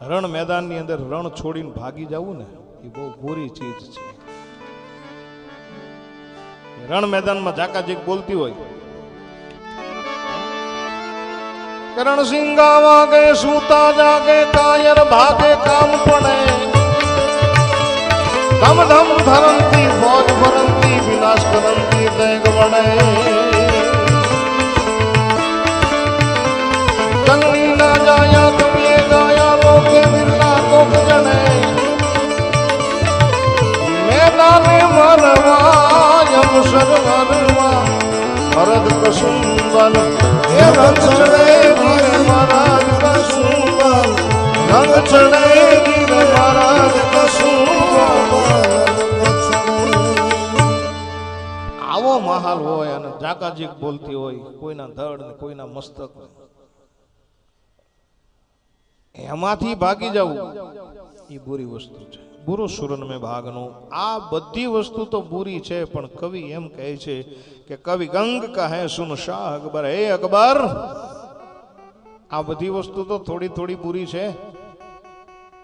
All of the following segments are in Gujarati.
રણ મેદાનની અંદર રણ છોડીને ભાગી જવું ને, એ બહુ બુરી ચીજ છે. રણ મેદાનમાં જાકાજીક બોલતી હોય. કરણ સિંગા વાગે, સૂતા જાગે કાયર ભાગે કામ પડે ધમ ધમ ધરંતી, ફોજ ભરંતી વિનાશ કરંતી દેગ વડે જંગલી ના જાયા મેદાને મરવા યમ સરવરવા ભરત કસુંબલ એ રંગ ચડે વીર મહારાજ કસુંબલ રંગ ચડે વીર મહારાજ આવો મહાલ હોય અને જાકાજીક બોલતી હોય, કોઈના ધડ ને કોઈના મસ્તક એમાંથી ભાગી જવું. એ બુરી વસ્તુ છે. બુરો સુરન મેં ભાગનો. આ બધી વસ્તુ તો બુરી છે, પણ કવિ એમ કહે છે કે કવિ ગંગ કહે, સુન શાહ અકબર, હે અકબર. આ બધી વસ્તુ તો થોડી થોડી બુરી છે,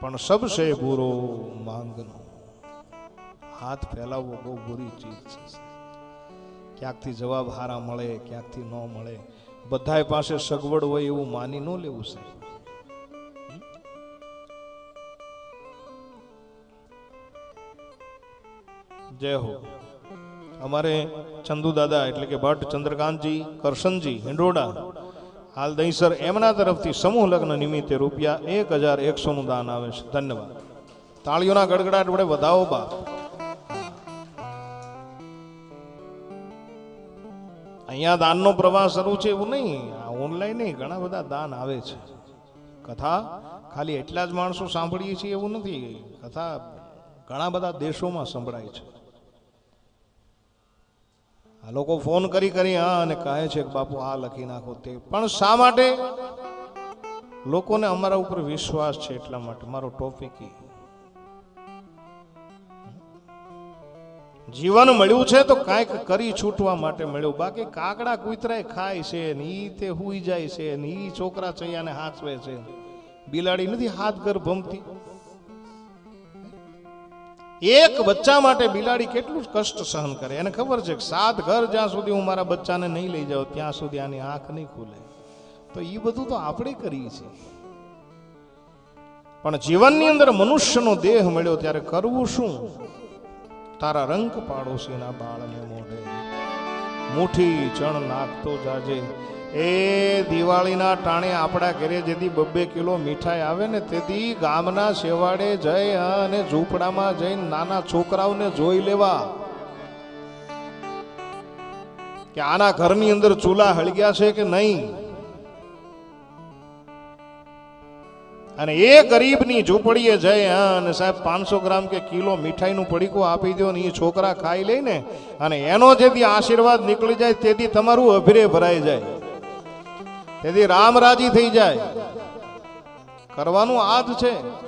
પણ સબસે બુરો માંગનો. હાથ ફેલાવવો બહુ બુરી ચીજ છે ક્યાંકથી જવાબ હારા મળે, ક્યાંકથી ન મળે. બધાય પાસે સગવડ હોય એવું માની ન લેવું, સાહેબ. જય હો. અમારે ચંદુ દાદા એટલે કે ભટ્ટ ચંદ્રકાંતજી, કરશનજી, હિંડોડા, હાલ દહીસર એમના તરફથી સમૂહ લગ્ન નિમિત્તે રૂપિયા એક હજાર એકસો નું દાન આવે છે. ધન્યવાદ. તાળીઓના ગડગડાટ વડે વધાવો બા અહીંયા દાનનો પ્રવાહ શરૂ છે એવું નહીં. ઓનલાઈન નહીં ઘણા બધા દાન આવે છે. કથા ખાલી એટલા જ માણસો સાંભળીએ છીએ એવું નથી. કથા ઘણા બધા દેશોમાં સંભળાય છે. લોકો ફોન કરી કરી હા અને કહે છે કે બાપુ આ લખી નાખો તે. પણ શા માટે? લોકોને અમારા ઉપર વિશ્વાસ છે એટલા માટે. મારો ટોપિક એ. જીવન મળ્યું છે તો કાંઈક કરી છૂટવા માટે મળ્યું. બાકી કાકડા કૂતરાય ખાય છે ને ઈ તે હુઈ જાય છે ને ઈ છોકરા ચૈયાને હાચવે છે. બિલાડી નથી હાથ ઘર ભમતી. એક બચ્ચા માટે બિલાડી કેટલું કષ્ટ સહન કરે? એને ખબર છે કે સાત ઘર જ્યાં સુધી હું મારા બચ્ચાને નહીં લઈ જાઉં, ત્યાં સુધી આની આંખ નહીં ખુલે. તો એ બધું તો આપણે કરીએ છીએ. પણ જીવનની અંદર મનુષ્યનો દેહ મળ્યો ત્યારે કરવું શું? તારા રંગ પાડોશીના બાળને મોઢે. મુઠ્ઠી ચણ નાખતો જાજે. એ દિવાળીના ટાણે આપણા ઘરે જેથી બબ્બે કિલો મીઠાઈ આવે ને તેથી ગામના શેવાડે જઈ અને ઝૂંપડામાં જઈને નાના છોકરાઓને જોઈ લેવા. કે આના ઘરની અંદર ચૂલા હળગ્યા છે કે નહીં? અને એ ગરીબની ઝૂંપડીએ જઈ અને સાહેબ પાંચસો ગ્રામ કે કિલો મીઠાઈનું પડીકું આપી દો ને એ છોકરા ખાઈ લઈને અને એનો જેથી આશીર્વાદ નીકળી જાય તેથી તમારું અભિરે ભરાઈ જાય. તેથી રામ રાજી થઈ જાય. કરવાનું આ છે.